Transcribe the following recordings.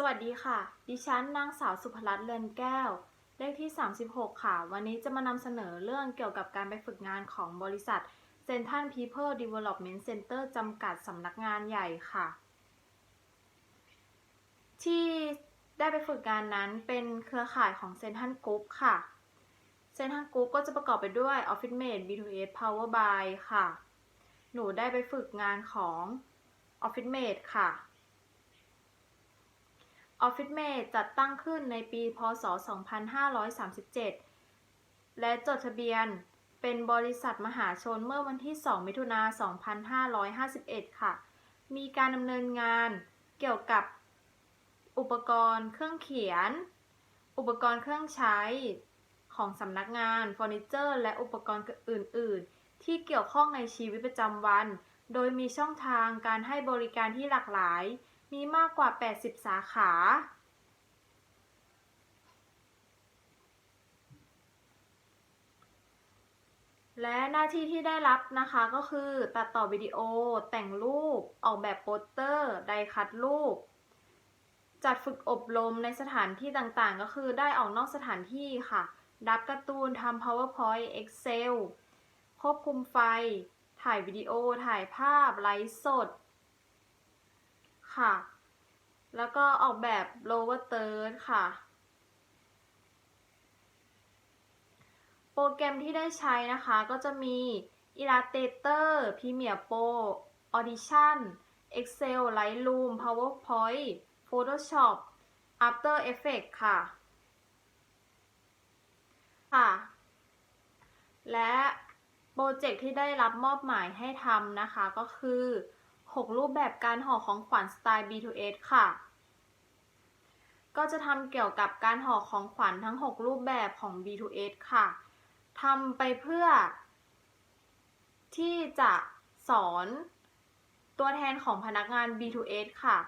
สวัสดีค่ะ ดิฉันนางสาวสุภรัตน์เรือนแก้ว เลขที่ 36 ค่ะ วันนี้จะมานำเสนอเรื่องเกี่ยวกับการไปฝึกงานของบริษัท Central People Development Center จำกัดสำนักงานใหญ่ค่ะ ที่ได้ไปฝึกงานนั้นเป็นเครือข่ายของ Central Group ค่ะ Central Group ก็จะประกอบไปด้วย Office Mate B2S Power by ค่ะ หนูได้ไปฝึกงานของ Office Mate ค่ะ Office Mate จัดตั้งขึ้นในปี พ.ศ.2537 และจดทะเบียนเป็นบริษัทมหาชนเมื่อวันที่ 2 มิถุนา 2551 ค่ะ มีการดำเนินงานเกี่ยวกับอุปกรณ์เครื่องเขียน อุปกรณ์เครื่องใช้ของสำนักงานเฟอร์นิเจอร์ และอุปกรณ์อื่น ๆ ที่เกี่ยวข้องในชีวิตประจำวัน โดยมีช่องทางการให้บริการที่หลากหลาย มีมากกว่า 80 สาขา และหน้าที่ที่ได้รับนะคะก็คือตัดต่อวิดีโอ แต่งรูป ออกแบบโปสเตอร์ไดคัดรูป จัดฝึกอบรมในสถานที่ต่างๆ ก็คือได้ออกนอกสถานที่ค่ะดับการ์ตูนทำ powerpoint excel ควบคุมไฟ ถ่ายวิดีโอ ถ่ายภาพ ไลฟ์สด ค่ะ แล้วก็ออกแบบ lower third ค่ะ โปรแกรมที่ได้ใช้นะคะก็จะมี Illustrator Premiere Pro Audition Excel Lightroom PowerPoint Photoshop After Effects ค่ะ ค่ะ และโปรเจกต์ที่ได้รับมอบหมายให้ทำนะคะก็คือ 6 รูปแบบการห่อของขวัญสไตล์ B2S ค่ะ ก็จะทำเกี่ยวกับการห่อของขวัญทั้ง 6 รูปแบบของ B2S ค่ะทำไปเพื่อ ที่จะสอนตัวแทนของพนักงาน B2S ค่ะ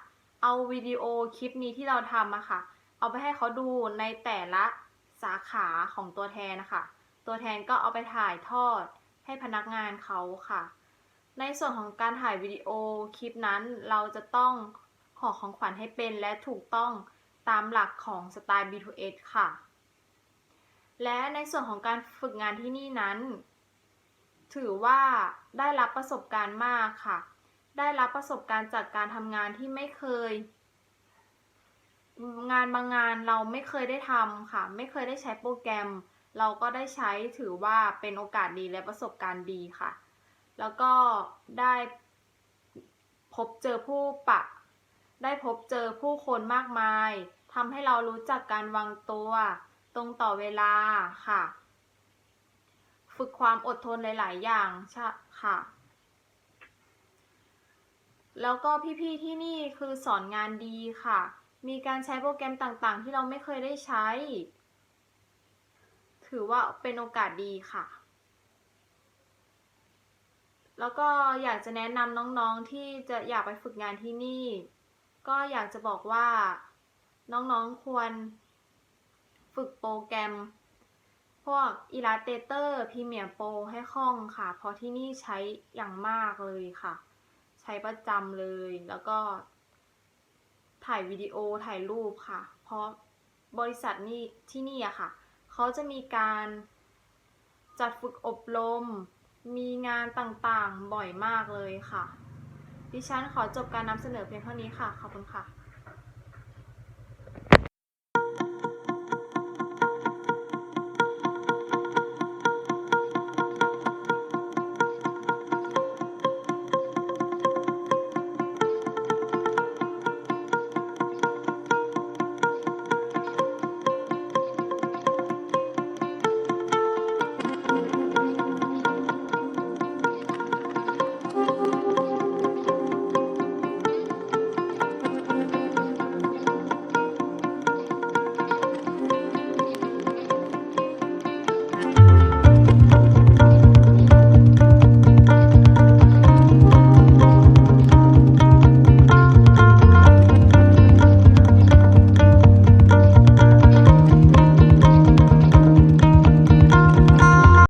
เอาวิดีโอคลิปนี้ที่เราทำอะค่ะ เอาไปให้เขาดูในแต่ละสาขาของตัวแทนนะคะ ตัวแทนก็เอาไปถ่ายทอดให้พนักงานเขาค่ะ ในส่วนของการถ่ายวิดีโอคลิปนั้น เราจะต้องห่อของขวัญให้เป็นและถูกต้องตามหลักของสไตล์ B2S ค่ะ และในส่วนของการฝึกงานที่นี่นั้น ถือว่าได้รับประสบการณ์มากค่ะ ได้รับประสบการณ์จากการทำงานที่ไม่เคย งานบางงานเราไม่เคยได้ทำค่ะ ไม่เคยได้ใช้โปรแกรม เราก็ได้ใช้ถือว่าเป็นโอกาสดีและประสบการณ์ดีค่ะ แล้วก็ได้พบเจอผู้ปะ ได้พบเจอผู้คนมากมายทำให้เรารู้จักการวางตัว ตรงต่อเวลาค่ะ ฝึกความอดทนหลาย ๆ อย่างใช่ค่ะ แล้วก็พี่ ๆ ที่นี่คือสอนงานดีค่ะ มีการใช้โปรแกรมต่าง ๆ ที่เราไม่เคยได้ใช้ ถือว่าเป็นโอกาสดีค่ะ แล้วก็อยากจะแนะนำน้องๆที่จะอยากไปฝึกงานที่นี่ ก็อยากจะบอกว่าน้องๆควรฝึกโปรแกรม พวก Illustrator Premiere Pro ให้คล่องค่ะ เพราะที่นี่ใช้อย่างมากเลยค่ะ ใช้ประจำเลยแล้วก็ ถ่ายวิดีโอถ่ายรูปค่ะ เพราะบริษัทนี่ที่นี่อะค่ะ เขาจะมีการจัดฝึกอบรม มีงานต่างๆบ่อยมากเลยค่ะ ดิฉันขอจบการนำเสนอเพียงเท่านี้ค่ะ ขอบคุณค่ะ